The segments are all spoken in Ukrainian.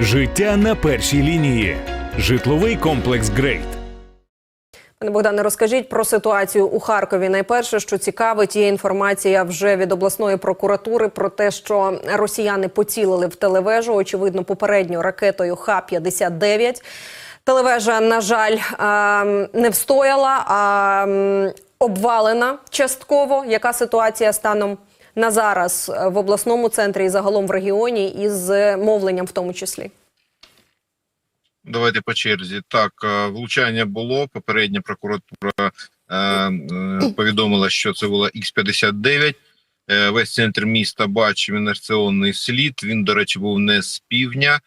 Життя на першій лінії. Житловий комплекс Грейт. Пане Богдане, розкажіть про ситуацію у Харкові. Найперше, що цікавить, є інформація вже від обласної прокуратури про те, що росіяни поцілили в телевежу, очевидно, попередньо ракетою Х-59. Телевежа, на жаль, не встояла, а обвалена частково. Яка ситуація станом на зараз е, в обласному центрі і загалом в регіоні із е, мовленням в тому числі? Давайте по черзі. Так, е, влучання було. Попередня прокуратура е, повідомила, що це була Х-59. Е, Весь центр міста бачив інерціонний слід. Він, до речі, був не з півдня,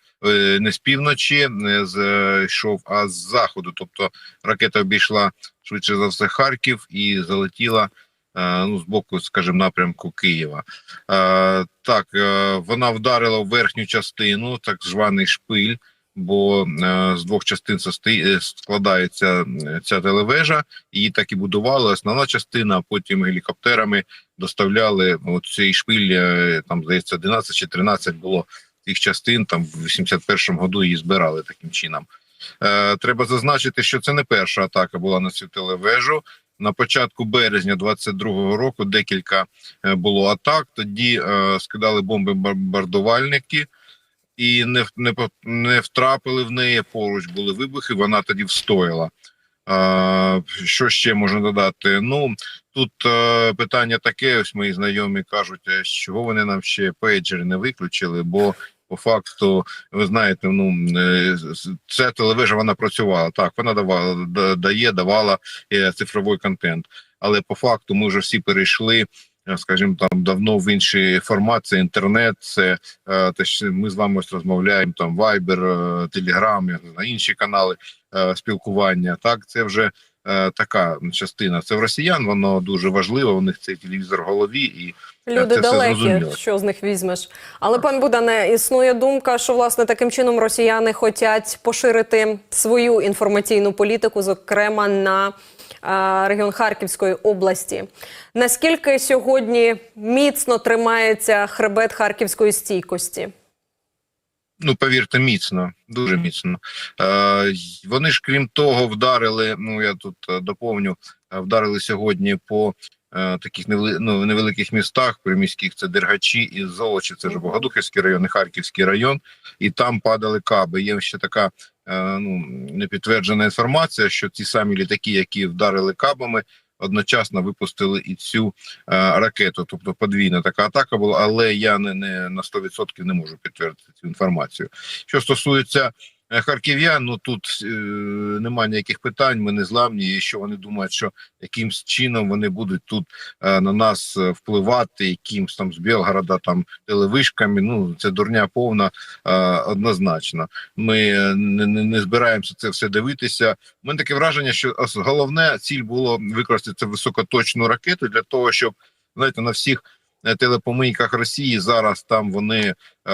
не з півночі, не з йшов, а з заходу. Тобто ракета обійшла швидше за все Харків і залетіла ну, з боку, скажімо, напрямку Києва. Е, Так, е, вона вдарила в верхню частину, так званий шпиль бо е, з двох частин е, складається е, ця телевежа. Її так і будували. Основна частина, а потім гелікоптерами доставляли цей шпиль. е, Там здається, 11 чи 13 було цих частин. Там в 81-му году її збирали таким чином. Е, треба зазначити, що це не перша атака була на цю телевежу. На початку березня 22-го року декілька е, було атак. Тоді е, скидали бомби бомбардувальники і не, не, не втрапили в неї. Поруч були вибухи, вона тоді встояла. Що ще можна додати? Ну тут е, питання таке: ось мої знайомі кажуть, чого вони нам ще пейджери не виключили, бо по факту, ви знаєте, ну е, з- телевежа вона працювала. Так, вона давала дає, давала е, цифровий контент. Але по факту ми вже всі перейшли, е, скажімо, там давно в інший формат. Це інтернет, це те, що ми з вами ось розмовляємо там Viber, Telegram, я інші канали спілкування. Так, це вже така частина. Це в росіян, воно дуже важливо. У них цей телевізор в голові, і Люди Це далекі, що з них візьмеш. Але пан Богдане, існує думка, що власне таким чином росіяни хочуть поширити свою інформаційну політику, зокрема на е, регіон Харківської області. Наскільки сьогодні міцно тримається хребет харківської стійкості? Ну повірте, міцно, дуже міцно. Е, вони ж крім того, вдарили. Ну я тут е, доповню, е, вдарили сьогодні по. е, Таких невели- ну, невеликих містах приміських це Дергачі і Золочі, це ж Богодухівський район і Харківський район, і там падали каби. Є ще така е, ну непідтверджена інформація, що ті самі літаки, які вдарили кабами, одночасно випустили і цю е, ракету. Тобто подвійна така атака була, але я не, не на 100% не можу підтвердити цю інформацію. Що стосується харків'ян, ну тут е, немає ніяких питань. Ми не зламні. І що вони думають, що якимсь чином вони будуть тут е, на нас е, впливати, якимсь там з Білгорода, там телевишками. Ну це дурня повна е, однозначно. Ми е, не, не, не збираємося це все дивитися. У мене таке враження, що головне ціль було використати цю високоточну ракету для того, щоб знаєте, на всіх е, телепомийках Росії зараз там вони е,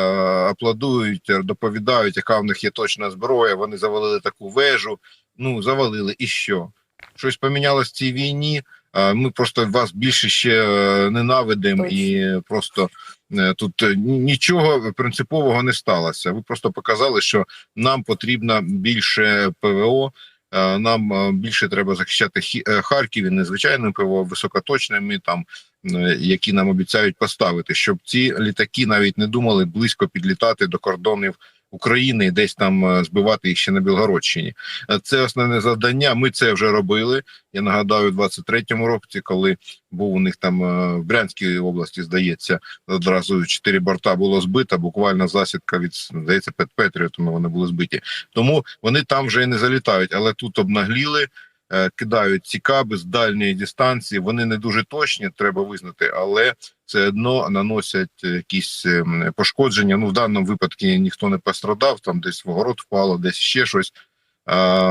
аплодують, доповідають, яка в них є точна зброя. Вони завалили таку вежу. Ну завалили, і що? Щось помінялось в цій війні. Е, Ми просто вас більше ще е, ненавидимо і просто е, тут е, нічого принципового не сталося. Ви просто показали, що нам потрібно більше ПВО. Е, Нам е, більше треба захищати е, Харків і незвичайним ПВО, високоточними там, які нам обіцяють поставити, щоб ці літаки навіть не думали близько підлітати до кордонів України десь там е, збивати їх ще на Білгородщині. Е, Це основне завдання. Ми це вже робили. Я нагадаю, у 23-му році, коли був у них там е, в Брянській області, здається, одразу чотири борта було збито. Буквально засідка від здається Пет Петріотами вони були збиті. Тому вони там вже і не залітають, але тут обнагліли. Кидають ці каби з дальньої дистанції. Вони не дуже точні, треба визнати, але все одно наносять е, якісь ем, пошкодження. Ну в даному випадку ніхто не пострадав. Там десь в огород впало, десь ще щось.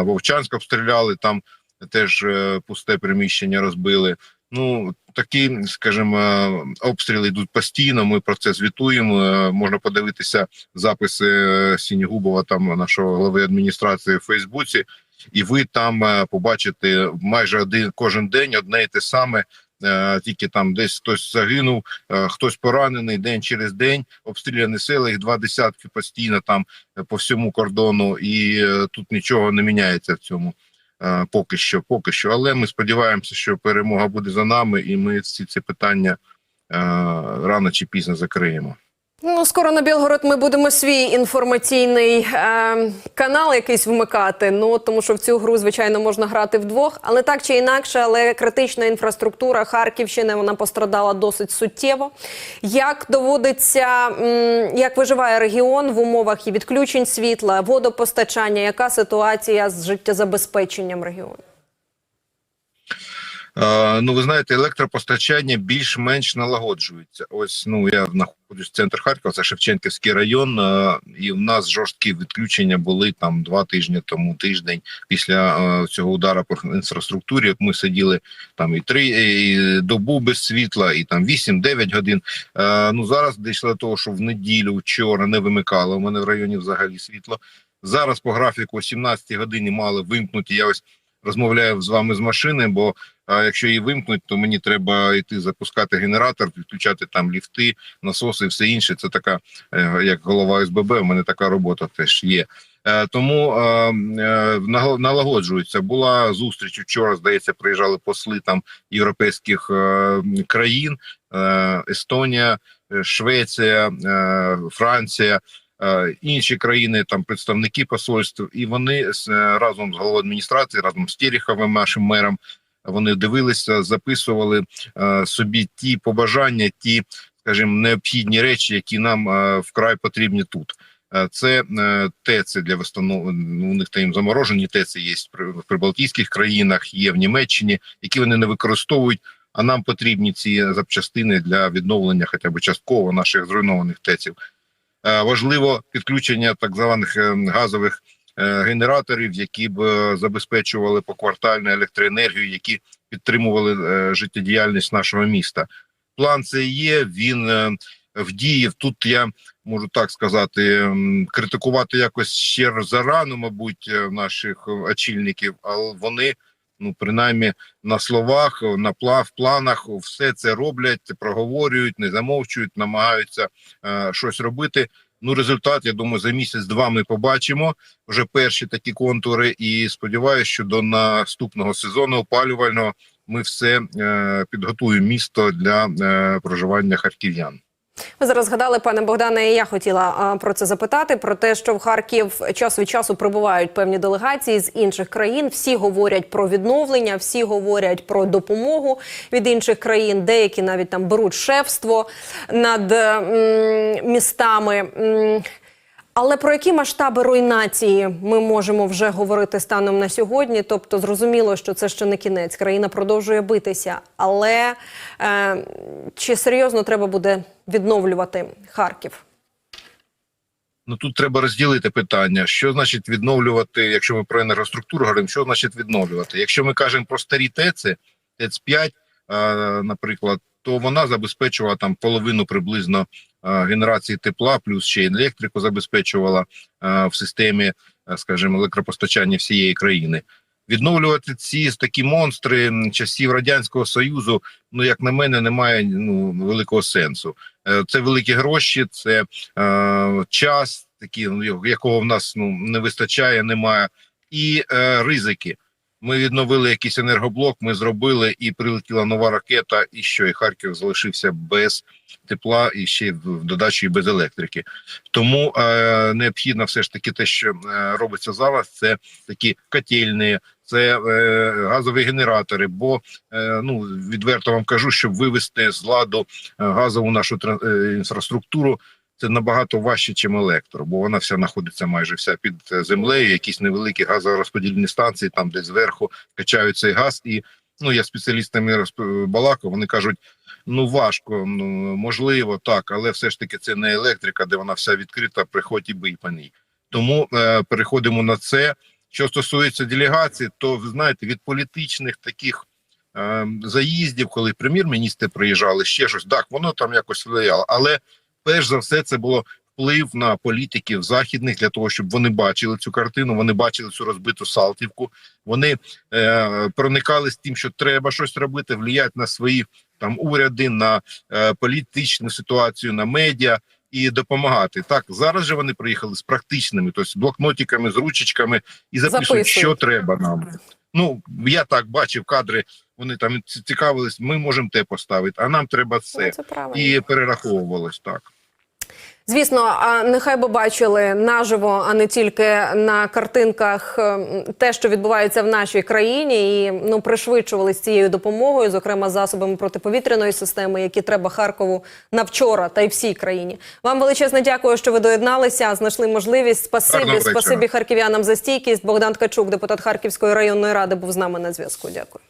Вовчанськ обстріляли там теж е, пусте приміщення розбили. Ну такі, скажімо, обстріли йдуть постійно. Ми про це звітуємо. Е, Можна подивитися записи е, Сінігубова, там нашого голови адміністрації в Фейсбуці, і ви там е, побачите майже один кожен день одне і те саме Е, тільки там десь хтось загинув, е, хтось поранений день через день. Обстріляні села, їх два десятки постійно там е, по всьому кордону, і е, тут нічого не міняється в цьому. е, Поки що, поки що. Але ми сподіваємося, що перемога буде за нами, і ми всі ці питання е, рано чи пізно закриємо. Ну, скоро на Білгород ми будемо свій інформаційний е, канал якийсь вмикати. Ну тому що в цю гру, звичайно, можна грати вдвох, але так чи інакше, але критична інфраструктура Харківщини вона пострадала досить суттєво. Як доводиться, м, як виживає регіон в умовах і відключень світла, водопостачання? Яка ситуація з життєзабезпеченням регіону? Е, ну, ви знаєте, електропостачання більш-менш налагоджується. Ось ну я знаходжусь в центр Харкова, це Шевченківський район, е, і в нас жорсткі відключення були там два тижні тому, тиждень після е, цього удару по інфраструктурі. Ми сиділи там і три і добу без світла, і там 8-9 годин. Ну зараз дійшло до того, що в неділю вчора не вимикало. У мене в районі взагалі світло. Зараз по графіку о 17 годині мали вимкнути. Я ось розмовляю з вами з машини, бо а якщо її вимкнуть, то мені треба йти запускати генератор, підключати там ліфти, насоси і все інше. Це така, е, як голова СББ, у мене така робота теж є. Е, Тому е, налагоджується. Була зустріч вчора. Здається, приїжджали посли там європейських е, країн: е, Естонія, е, Швеція, е, Франція. Е, Інші країни, там представники посольств, і вони е, разом з головою адміністрації, разом з Тереховим, нашим мером, вони дивилися, записували е, собі ті побажання, ті, скажімо, необхідні речі, які нам вкрай потрібні тут. Це ТЕЦи для встановлення, у них там заморожені ТЕЦи є в прибалтійських країнах, є в Німеччині, які вони не використовують. А нам потрібні ці запчастини для відновлення, хоча б частково наших зруйнованих ТЕЦів. Е, Важливо підключення так званих е, газових е, генераторів, які б забезпечували поквартальну електроенергію, які підтримували життєдіяльність нашого міста. План це є. Він в дії. Тут я можу так сказати, критикувати якось ще зарано, мабуть, наших очільників, але вони. Ну, принаймні на словах, на в планах все це роблять, проговорюють, не замовчують, намагаються е, щось робити. Ну, результат, я думаю, за місяць-два ми побачимо вже перші такі контури. І сподіваюся, що до наступного сезону опалювального ми все е, підготуємо місто для е, проживання харків'ян. Ви зараз згадали, пане Богдане, і я хотіла про це запитати. Про те, що в Харків час від часу прибувають певні делегації з інших країн. Всі говорять про відновлення, всі говорять про допомогу від інших країн. Деякі навіть там беруть шефство над м, містами. Але про які масштаби руйнації ми можемо вже говорити станом на сьогодні? Тобто, зрозуміло, що це ще не кінець. Країна продовжує битися. Але е, чи серйозно треба буде відновлювати Харків? Ну тут треба розділити питання, що значить відновлювати, якщо ми про енергоструктуру говоримо, що значить відновлювати. Якщо ми кажемо про старі ТЕЦи, ТЕЦ 5, е, наприклад, то вона забезпечувала там половину приблизно е, генерації тепла, плюс ще й електрику забезпечувала е, в системі, скажімо, електропостачання всієї країни. Відновлювати ці такі монстри часів радянського союзу, ну як на мене, немає ну великого сенсу. Е, Це великі гроші, це е, час, такі ну, якого в нас ну не вистачає, немає, і е, ризики. Ми відновили якийсь енергоблок, ми зробили, і прилетіла нова ракета, і що і Харків залишився без тепла, і ще в додачі і без електрики. Тому е, необхідно все ж таки те, що е, робиться зараз, це такі котельні, це е, газові генератори. Бо е, ну відверто вам кажу, щоб вивести з ладу е, газову нашу е, інфраструктуру. Це набагато важче, ніж електро, бо вона вся знаходиться майже вся під е, землею. Якісь невеликі газорозподільні станції, там десь зверху качають цей газ. І ну я спеціалістами розп- балакав, Вони кажуть: ну важко, ну можливо, так, але все ж таки це не електрика, де вона вся відкрита, приходь і бий по ній. Тому е, переходимо на це. Що стосується делегації, то ви знаєте, від політичних таких е, заїздів, коли прем'єр-міністри приїжджали, ще щось, так, воно там якось впливало. Але перш за все, це було вплив на політиків західних для того, щоб вони бачили цю картину, вони бачили цю розбиту Салтівку. Вони е, проникались тим, що треба щось робити, вліяти на свої там уряди, на е, політичну ситуацію, на медіа. І допомагати так зараз же вони приїхали з практичними, тобто з блокнотиками, з ручечками і записують, Записують. що треба нам. Ну я так бачив кадри. Вони там цікавились. Ми можемо те поставити, а нам треба Ну, це це і перераховувалось так. Звісно, а нехай би бачили наживо, а не тільки на картинках ем, те, що відбувається в нашій країні, і ну пришвидшували з цією допомогою, зокрема засобами протиповітряної системи, які треба Харкову на вчора та й всій країні. Вам величезне дякую, що ви доєдналися, знайшли можливість. Спасибі, спасибі харків'янам за стійкість. Богдан Ткачук, депутат Харківської районної ради, був з нами на зв'язку. Дякую.